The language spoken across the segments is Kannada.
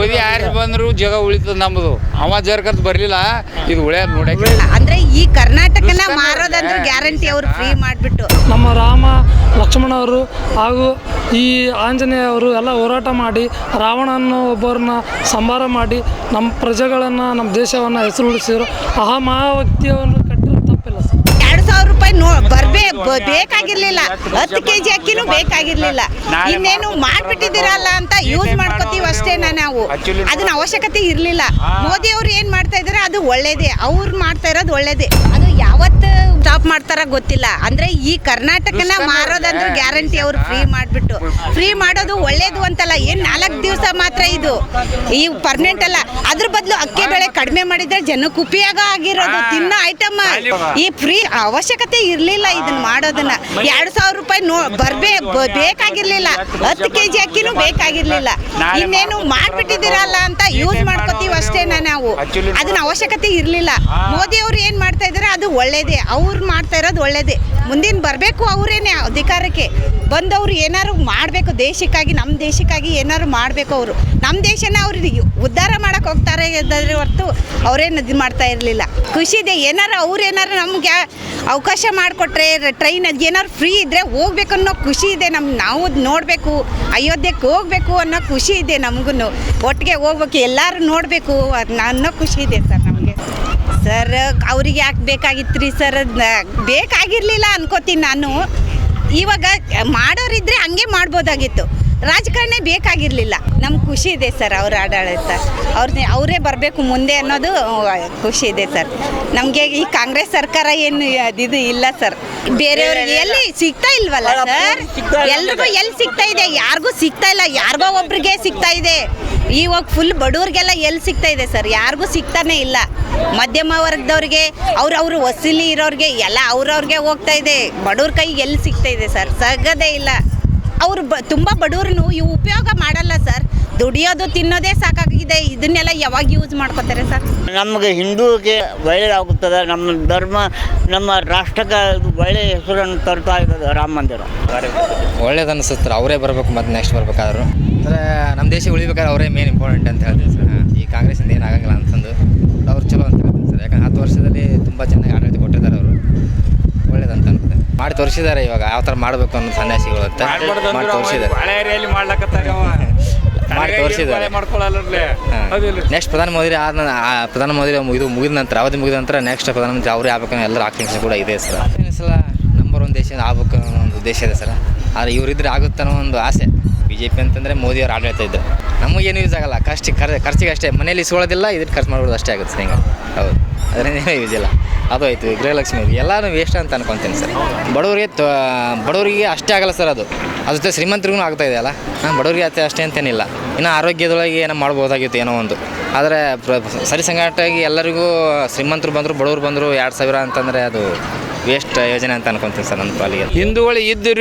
ಮೋದಿ ಯಾರು ಬಂದ್ರು ಜಗ ಉಳಿತದ ನಮ್ಮದು ಅವ ಜರ್ಕಂತ ಬರ್ಲಿಲ್ಲ ಇದು ಉಳ್ಯಾದ ನೋಡಕ್ಕೆ ಅಂದ್ರೆ ಈ ಕರ್ನಾಟಕ ಮಾರೋದಂದ್ರೆ ಗ್ಯಾರಂಟಿ ಅವ್ರು ಫ್ರೀ ಮಾಡಿಬಿಟ್ಟು. ನಮ್ಮ ರಾಮ ಲಕ್ಷ್ಮಣ ಅವರು ಹಾಗೂ ಈ ಆಂಜನೇಯ ಅವರು ಎಲ್ಲ ಹೋರಾಟ ಮಾಡಿ ರಾವಣನ ಒಬ್ಬರನ್ನ ಸಂಹಾರ ಮಾಡಿ ನಮ್ಮ ಪ್ರಜೆಗಳನ್ನ ನಮ್ಮ ದೇಶವನ್ನು ಹೆಸರು ಉಳಿಸಿದ್ರು ಆ ಮಹಾ ವ್ಯಕ್ತಿಯನ್ನು ಕಟ್ಟಿರೋ ತಪ್ಪಿಲ್ಲ ಸರ್ ಎರಡು ಸಾವಿರ ರೂಪಾಯಿ ನೋ ಬರ್ಬೇ ಬ- ಬೇಕಾಗಿರ್ಲಿಲ್ಲ. ಹತ್ತು ಕೆ ಜಿ ಅಕ್ಕಿನೂ ಬೇಕಾಗಿರ್ಲಿಲ್ಲ. ಇನ್ನೇನು ಮಾಡ್ಬಿಟ್ಟಿದ್ದೀರಲ್ಲ ಅಂತ ಯೂಸ್ ಮಾಡ್ಕೋತೀವಿ ಅಷ್ಟೇನ ನಾವು? ಅದನ್ನ ಅವಶ್ಯಕತೆ ಇರಲಿಲ್ಲ. ಮೋದಿ ಅವ್ರು ಏನು ಮಾಡ್ತಾ ಇದ್ದಾರೆ? ಅದು ಒಳ್ಳೇದೇ. ಅವ್ರು ಮಾಡ್ತಾ ಇರೋದು ಒಳ್ಳೇದೇ. ಅದು ಯಾವತ್ತು ಸ್ಟಾಪ್ ಮಾಡ್ತಾರ ಗೊತ್ತಿಲ್ಲ. ಅಂದ್ರೆ ಈ ಕರ್ನಾಟಕನ ಮಾರೋದಂದ್ರೆ ಗ್ಯಾರಂಟಿ ಅವ್ರು ಫ್ರೀ ಮಾಡ್ಬಿಟ್ಟು. ಫ್ರೀ ಮಾಡೋದು ಒಳ್ಳೇದು ಅಂತಲ್ಲ. ಏನ್ ನಾಲ್ಕು ದಿವಸ ಮಾತ್ರ ಇದು? ಈ ಪರ್ಮನೆಂಟ್ ಅಲ್ಲ. ಅದ್ರ ಬದಲು ಅಕ್ಕಿ ಬೆಳೆ ಕಡಿಮೆ ಮಾಡಿದ್ರೆ ಜನಕ್ಕೆ ಉಪಯೋಗ ಆಗಿರೋದು. ತಿನ್ನೋ ಐಟಮ್ ಈ ಫ್ರೀ ಅವಶ್ಯಕತೆ ಇರ್ಲಿಲ್ಲ. ಇದನ್ನ ಮಾಡೋದನ್ನ. ಎರಡು ಸಾವಿರ ರೂಪಾಯಿ ನೋ ಬರ್ಬೇ ಬೇಕಾಗಿರ್ಲಿಲ್ಲ. ಹತ್ತು ಕೆ ಜಿ ಅಕ್ಕಿನೂ ಬೇಕಾಗಿರ್ಲಿಲ್ಲ. ಇನ್ನೇನು ಮಾಡ್ಬಿಟ್ಟಿದ್ದೀರಲ್ಲ ಅಂತ ಯೂಸ್ ಮಾಡ್ಕೋತೀವಿ ಅಷ್ಟೇನ ನಾವು? ಅದನ್ನ ಅವಶ್ಯಕತೆ ಇರಲಿಲ್ಲ. ಮೋದಿ ಅವ್ರು ಏನು ಮಾಡ್ತಾ ಇದ್ದಾರೆ? ಅದು ಒಳ್ಳೇದೇ. ಅವ್ರು ಮಾಡ್ತಾ ಇರೋದು ಒಳ್ಳೇದೇ. ಮುಂದಿನ ಬರಬೇಕು ಅವರೇನೆ ಅಧಿಕಾರಕ್ಕೆ. ಬಂದವರು ಏನಾದ್ರು ಮಾಡಬೇಕು, ದೇಶಕ್ಕಾಗಿ ನಮ್ಮ ದೇಶಕ್ಕಾಗಿ ಏನಾದ್ರು ಮಾಡಬೇಕು ಅವರು. ನಮ್ಮ ದೇಶನ ಅವ್ರಿಗೆ ಉದ್ಧಾರ ಮಾಡಕ್ಕೆ ಹೋಗ್ತಾರೆ ಇದ್ದಾರೆ ಹೊರತು ಅವರೇನು ಇದು ಮಾಡ್ತಾ ಇರಲಿಲ್ಲ. ಖುಷಿ ಇದೆ, ಏನಾರು ಅವ್ರು ಏನಾರು ನಮಗೆ ಅವಕಾಶ ಮಾಡಿಕೊಟ್ರೆ ಟ್ರೈನ್ ಅದು ಏನಾದ್ರು ಫ್ರೀ ಇದ್ದರೆ ಹೋಗ್ಬೇಕು ಅನ್ನೋ ಖುಷಿ ಇದೆ ನಮ್ಮ ನಾವು ನೋಡಬೇಕು ಅಯೋಧ್ಯೆಗೆ ಹೋಗ್ಬೇಕು ಅನ್ನೋ ಖುಷಿ ಇದೆ ನಮಗೂ ಒಟ್ಟಿಗೆ ಹೋಗ್ಬೇಕು, ಎಲ್ಲರೂ ನೋಡಬೇಕು ಅನ್ನೋ ಖುಷಿ ಇದೆ ಸರ್ ನಮಗೆ. ಸರ್, ಅವ್ರಿಗೆ ಯಾಕೆ ಬೇಕಾಗಿತ್ತು ರೀ ಸರ್ ಬೇಕಾಗಿರಲಿಲ್ಲ ಅನ್ಕೋತೀನಿ ನಾನು. ಇವಾಗ ಮಾಡೋರಿದ್ರೆ ಹಂಗೆ ಮಾಡ್ಬೋದಾಗಿತ್ತು. ರಾಜಕಾರಣ ಬೇಕಾಗಿರಲಿಲ್ಲ. ನಮ್ಗೆ ಖುಷಿ ಇದೆ ಸರ್ ಅವ್ರ ಆಡಳಿತ. ಅವ್ರ ಅವರೇ ಬರಬೇಕು ಮುಂದೆ ಅನ್ನೋದು ಖುಷಿ ಇದೆ ಸರ್. ನಮಗೆ ಈ ಕಾಂಗ್ರೆಸ್ ಸರ್ಕಾರ ಏನು ಇದು ಇಲ್ಲ ಸರ್. ಬೇರೆಯವ್ರಿಗೆ ಎಲ್ಲಿ ಸಿಗ್ತಾ ಇಲ್ವಲ್ಲ ಸರ್? ಎಲ್ರಿಗೂ ಎಲ್ಲಿ ಸಿಗ್ತಾ ಇದೆ? ಯಾರಿಗೂ ಸಿಗ್ತಾ ಇಲ್ಲ ಯಾರಿಗೋ ಒಬ್ರಿಗೆ ಸಿಗ್ತಾ ಇದೆ. ಇವಾಗ ಫುಲ್ ಬಡವ್ರಿಗೆಲ್ಲ ಎಲ್ಲಿ ಸಿಗ್ತಾ ಇದೆ ಸರ್? ಯಾರಿಗೂ ಸಿಗ್ತಾನೆ ಇಲ್ಲ. ಮಧ್ಯಮ ವರ್ಗದವ್ರಿಗೆ ಅವ್ರವ್ರು ವಸೂಲಿ ಇರೋರಿಗೆ ಎಲ್ಲ ಅವ್ರವ್ರಿಗೆ ಹೋಗ್ತಾ ಇದೆ. ಬಡವ್ರ ಕೈಗೆ ಎಲ್ಲಿ ಸಿಗ್ತಾ ಇದೆ ಸರ್? ಸಗದೇ ಇಲ್ಲ. ಅವರು ಬ ತುಂಬ ಬಡವ್ರೂ ಇವು ಉಪಯೋಗ ಮಾಡಲ್ಲ ಸರ್. ದುಡಿಯೋದು ತಿನ್ನೋದೇ ಸಾಕಾಗಿದೆ. ಇದನ್ನೆಲ್ಲ ಯಾವಾಗ ಯೂಸ್ ಮಾಡ್ಕೋತಾರೆ ಸರ್? ನಮಗೆ ಹಿಂದೂಗೆ ಒಳ್ಳೆಯದಾಗುತ್ತದೆ ನಮ್ಮ ಧರ್ಮ ನಮ್ಮ ರಾಷ್ಟ್ರಕ್ಕೆ ಒಳ್ಳೆಯ ಹೆಸರನ್ನು ತರ್ತಾ ಇದ್ದದ ರಾಮ ಮಂದಿರ. ಒಳ್ಳೇದು ಅನಿಸುತ್ತೆ. ಅವರೇ ಬರಬೇಕು ಮತ್ತೆ ನೆಕ್ಸ್ಟ್ ಬರ್ಬೇಕಾದ್ರು. ಅಂದರೆ ನಮ್ಮ ದೇಶ ಉಳಿಬೇಕಾದ್ರೆ ಅವರೇ ಮೇನ್ ಇಂಪಾರ್ಟೆಂಟ್ ಅಂತ ಹೇಳ್ತೀನಿ ಸರ್. ಈ ಕಾಂಗ್ರೆಸ್ಸಿಂದ ಏನಾಗಂಗಿಲ್ಲ ಅಂತಂದು. ಅವ್ರು ಚಲೋ ಅಂತ ಹೇಳ್ತೀನಿ ಸರ್. ಯಾಕಂದ್ರೆ ಹತ್ತು ವರ್ಷದಲ್ಲಿ ತುಂಬ ಚೆನ್ನಾಗಿ ಆಡಳಿತ ಕೊಟ್ಟಿದ್ದಾರೆ ಅವರು. ಮಾಡಿ ತೋರಿಸಿದ್ದಾರೆ ಇವಾಗ. ಯಾವ ಥರ ಮಾಡಬೇಕು ಅನ್ನೋ ಸನ್ಯಾಸಿಗಳು ಅಂತ ಮಾಡಿ ತೋರಿಸಿದ್ದಾರೆ. ಹಳೆ ಏರಿಯಲ್ಲಿ ಮಾಡ್ಲಕತ್ತಾರ ಮಾಡಿ ತೋರಿಸಿದ್ದಾರೆ. ನೆಕ್ಸ್ಟ್ ಪ್ರಧಾನ ಮೋದಿ ಆದ ಪ್ರಧಾನ ಮೋದಿ ಇದು ಮುಗಿದ ನಂತರ ಅವಧಿ ಮುಗಿದ ನಂತರ ನೆಕ್ಸ್ಟ್ ಪ್ರಧಾನಮಂತ್ರಿ ಅವರೇ ಆಗ್ಬೇಕು ಎಲ್ಲರ ಆಕಾಂಕ್ಷೆ ಕೂಡ ಇದೆ ಸರ್. ಸಲ. ನಂಬರ್ ಒನ್ ದೇಶ ಆಗ್ಬೇಕು ಅನ್ನೋ ಒಂದು ಉದ್ದೇಶ ಇದೆ ಸರ್. ಆದರೆ ಇವರಿದ್ರೆ ಆಗುತ್ತೆ ಅನ್ನೋ ಒಂದು ಆಸೆ. ಜೆ ಪಿ ಅಂತಂದರೆ ಮೋದಿಯವ್ರು ಆಡಳಿತ ಇದ್ದು ನಮಗೇನು ಯೂಸ್ ಆಗಲ್ಲ. ಖರ್ಚು ಖರ್ ಖರ್ಚಿಗೆ ಅಷ್ಟೇ ಮನೇಲಿ ಇಸ್ಕೊಳ್ಳೋದಿಲ್ಲ ಇದಕ್ಕೆ ಖರ್ಚು ಮಾಡ್ಬೋದು ಅಷ್ಟೇ ಆಗುತ್ತೆ ಹಿಂಗೆ ಹೌದು. ಅದರಿಂದ ಯೂಸ್ ಇಲ್ಲ. ಅದು ಆಯಿತು ಗೃಹಲಕ್ಷ್ಮಿ ಇದು. ಎಲ್ಲನೂ ವೇಸ್ಟ್ ಅಂತ ಅನ್ಕೊತೀನಿ ಸರ್. ಬಡವರಿಗೆ ಬಡವರಿಗೆ ಅಷ್ಟೇ ಆಗಲ್ಲ ಸರ್ ಅದು. ಅದ್ರ ಜೊತೆ ಶ್ರೀಮಂತರಿಗೂ ಆಗ್ತಾ ಇದೆಯಲ್ಲ ನಾನು ಬಡವರಿಗೆ ಅಷ್ಟೇ ಅಷ್ಟೇ ಅಂತೇನಿಲ್ಲ. ಇನ್ನು ಆರೋಗ್ಯದೊಳಗೆ ಏನೋ ಮಾಡ್ಬೋದಾಗಿತ್ತು ಏನೋ ಒಂದು. ಆದರೆ ಪ್ರ- ಸರಿ ಸಂಗಾಟಾಗಿ ಎಲ್ಲರಿಗೂ ಶ್ರೀಮಂತರು ಬಂದರು, ಬಡವರು ಬಂದರು ಎರಡು ಸಾವಿರ ಅಂತಂದರೆ ಅದು ವೇಸ್ಟ್ ಯೋಜನೆ ಅಂತ ಅನ್ಕೊಂತೀನಿ ಸರ್ ನನ್ನ ಪಾಲಿಗೆ. ಹಿಂದೂಗಳು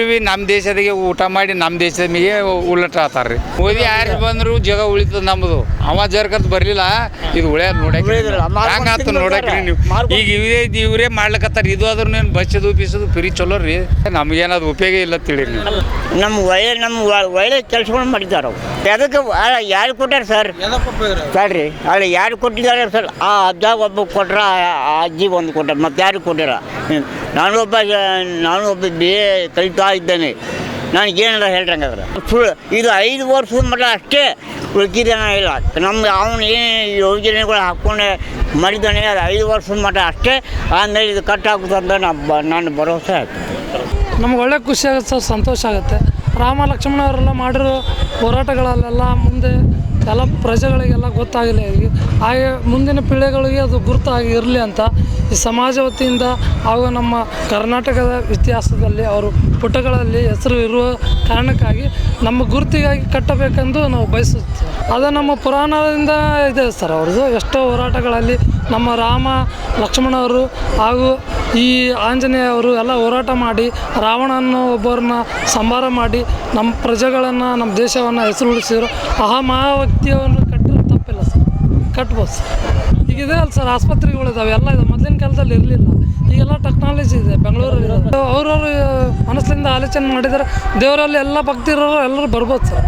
ಭೀ ನಮ್ಮ ದೇಶದಾಗೆ ಊಟ ಮಾಡಿ ನಮ್ಮ ದೇಶದ ಮೇಲೆ ಉಲ್ಲಟ ಆತಾರ್ರಿ ಮೋದಿ ಯಾರು ಬಂದ್ರು ಜಗ ಉಳಿತದೆ ನಮ್ಮದು ಅವ ಜರ್ಕತ್ ಬರಲಿಲ್ಲ ಇದು ಉಳ್ಯಾದ ನೋಡಕ್ಕೆ ಹಂಗಾತು. ನೋಡಕ್ರಿ ನೀವು? ಈಗ ಇವೇ ಇವರೇ ಮಾಡ್ಲಕತ್ತಾರ. ಇದು ಆದ್ರೂ ಏನು ಬಸ್ಸದು ಉಪಿಸೋದು ಫ್ರೀ ಚಲೋ ರೀ. ನಮಗೇನದು ಉಪಯೋಗ ಇಲ್ಲ ತಿಳಿರಿ ನಮ್ಮ ಒಳ್ಳೆ ನಮ್ಮ ಒ- ಒಳ್ಳೆ ಕೆಲಸಗಳು ಮಾಡಿದ್ದಾರೆ ಅವ್ರು. ಅದಕ್ಕೆ ಯಾರು ಕೊಟ್ಟಾರ ಸರ್? ಸರಿ. ಅಲ್ಲಿ ಯಾರು ಕೊಟ್ಟಿದ್ದಾರೆ ಸರ್? ಆ ಅಜ್ಜ ಒಬ್ಬ ಕೊಟ್ರ ಆ- ಅಜ್ಜಿ ಒಂದು ಕೊಟ್ಟ ಮತ್ತೆ ಯಾರು ಕೊಟ್ಟಿಲ್ಲ ನಾನು ಒಬ್ಬ ನಾನು ಒಬ್ಬ ಬಿ ಎ ಕಲಿತಾ ಇದ್ದೇನೆ. ನನಗೇನಾರ ಹೇಳ್ರಂಗಾದ್ರೆ? ಫುಲ್, ಇದು ಐದು ವರ್ಷದ ಮಟ್ಟ ಅಷ್ಟೇ ಉಳ್ಕಿದೇನ ಇಲ್ಲ. ನಮ್ಮ ಅವನು ಏನು ಯೋಜನೆಗಳು ಹಾಕ್ಕೊಂಡೆ ಮಾಡಿದ್ದಾನೆ ಅದು ಐದು ವರ್ಷದ ಮಟ್ಟ ಅಷ್ಟೇ. ಆಮೇಲೆ ಇದು ಕಟ್ ಆಗುತ್ತಂತ ನಾನು ನಾನು ಭರವಸೆ ಆಯ್ತು. ನಮ್ಗೆ ಒಳ್ಳೆ ಖುಷಿ ಆಗುತ್ತೆ ಸಂತೋಷ ಆಗುತ್ತೆ. ರಾಮ ಲಕ್ಷ್ಮಣ ಅವರೆಲ್ಲ ಮಾಡಿರೋ ಹೋರಾಟಗಳಲ್ಲೆಲ್ಲ ಮುಂದೆ ಎಲ್ಲ ಪ್ರಜೆಗಳಿಗೆಲ್ಲ ಗೊತ್ತಾಗಲಿ. ಹಾಗೆ ಮುಂದಿನ ಪೀಳಿಗೆಗಳಿಗೆ ಅದು ಗುರುತಾಗಿ ಇರಲಿ ಅಂತ ಸಮಾಜ ವತಿಯಿಂದ ಹಾಗೂ ನಮ್ಮ ಕರ್ನಾಟಕದ ಇತಿಹಾಸದಲ್ಲಿ ಅವರು ಪುಟಗಳಲ್ಲಿ ಹೆಸರು ಇರುವ ಕಾರಣಕ್ಕಾಗಿ ನಮ್ಮ ಗುರುತಿಗಾಗಿ ಕಟ್ಟಬೇಕೆಂದು ನಾವು ಬಯಸುತ್ತೇವೆ. ಅದು ನಮ್ಮ ಪುರಾಣದಿಂದ ಇದೆ ಸರ್ ಅವ್ರದ್ದು. ಎಷ್ಟೋ ಹೋರಾಟಗಳಲ್ಲಿ ನಮ್ಮ ರಾಮ ಲಕ್ಷ್ಮಣವರು ಹಾಗೂ ಈ ಆಂಜನೇಯವರು ಎಲ್ಲ ಹೋರಾಟ ಮಾಡಿ, ರಾವಣನ ಒಬ್ಬರನ್ನ ಸಂಹಾರ ಮಾಡಿ ನಮ್ಮ ಪ್ರಜೆಗಳನ್ನು, ನಮ್ಮ ದೇಶವನ್ನು ಹೆಸರು ಉಳಿಸಿದ್ರು ಆ ಮಹಾ ವ್ಯಕ್ತಿಯನ್ನು ಕಟ್ಟಿರೋ ತಪ್ಪಿಲ್ಲ ಸರ್. ಕಟ್ಬೋದು ಸರ್. ಇದೆ ಅಲ್ಲಿ ಸರ್, ಆಸ್ಪತ್ರೆಗಳಿದಾವೆ. ಎಲ್ಲ ಇದೆ. ಮೊದಲಿನ ಕಾಲದಲ್ಲಿ ಇರಲಿಲ್ಲ. ಈಗೆಲ್ಲ ಟೆಕ್ನಾಲಜಿ ಇದೆ. ಬೆಂಗಳೂರಲ್ಲಿ ಅವ್ರವ್ರ ಮನಸ್ಸಿಂದ ಆಲೋಚನೆ ಮಾಡಿದರೆ ದೇವರಲ್ಲಿ ಎಲ್ಲ ಭಕ್ತಿ ಇರೋರು ಎಲ್ಲರೂ ಬರ್ಬೋದು ಸರ್.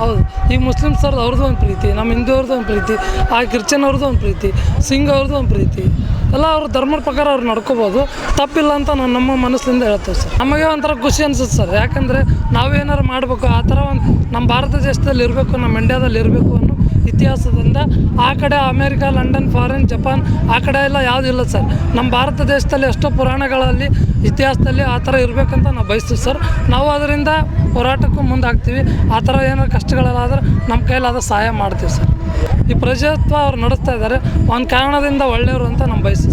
ಹೌದು. ಈಗ ಮುಸ್ಲಿಮ್ ಸರ್ ಅವ್ರದ್ದು ಒಂದು ಪ್ರೀತಿ. ನಮ್ಮ ಹಿಂದೂವ್ರದ್ದು ಒಂದು ಪ್ರೀತಿ. ಆ ಕ್ರಿಶ್ಚಿಯನ್ ಅವ್ರದ್ದು ಒಂದು ಪ್ರೀತಿ. ಸಿಂಗ್ ಅವ್ರದ್ದು ಒಂದು ಪ್ರೀತಿ. ಎಲ್ಲ ಅವ್ರ ಧರ್ಮದ ಪ್ರಕಾರ ಅವ್ರು ನಡ್ಕೋಬೋದು. ತಪ್ಪಿಲ್ಲ ಅಂತ ನಾವು ನಮ್ಮ ಮನಸ್ಸಿಂದ ಹೇಳ್ತೇವೆ ಸರ್. ನಮಗೆ ಒಂಥರ ಖುಷಿ ಅನ್ಸುತ್ತೆ ಸರ್. ಯಾಕಂದರೆ ನಾವೇನಾರು ಮಾಡಬೇಕು, ಆ ಥರ ಒಂದು ನಮ್ಮ ಭಾರತ ದೇಶದಲ್ಲಿ ಇರಬೇಕು, ನಮ್ಮ ಇಂಡ್ಯಾದಲ್ಲಿ ಇರಬೇಕು ಅನ್ನೋ ಇತಿಹಾಸದಿಂದ ಆ ಕಡೆ ಅಮೇರಿಕ, ಲಂಡನ್, ಫಾರಿನ್, ಜಪಾನ್ ಆ ಕಡೆ ಎಲ್ಲ ಯಾವುದೂ ಇಲ್ಲ ಸರ್. ನಮ್ಮ ಭಾರತ ದೇಶದಲ್ಲಿ ಎಷ್ಟೋ ಪುರಾಣಗಳಲ್ಲಿ, ಇತಿಹಾಸದಲ್ಲಿ ಆ ಥರ ಇರಬೇಕಂತ ನಾವು ಬಯಸ್ತೀವಿ ಸರ್. ನಾವು ಅದರಿಂದ ಹೋರಾಟಕ್ಕೂ ಮುಂದಾಗ್ತೀವಿ. ಆ ಥರ ಏನೋ ಕಷ್ಟಗಳೆಲ್ಲಾದ್ರೆ ನಮ್ಮ ಕೈಲಾದ ಸಹಾಯ ಮಾಡ್ತೀವಿ ಸರ್. ಈ ಪ್ರಜಾತ್ವ ಅವ್ರು ನಡೆಸ್ತಾ ಇದ್ದಾರೆ. ಒಂದು ಕಾರಣದಿಂದ ಒಳ್ಳೆಯವರು ಅಂತ ನಾವು ಬಯಸ್ತೀವಿ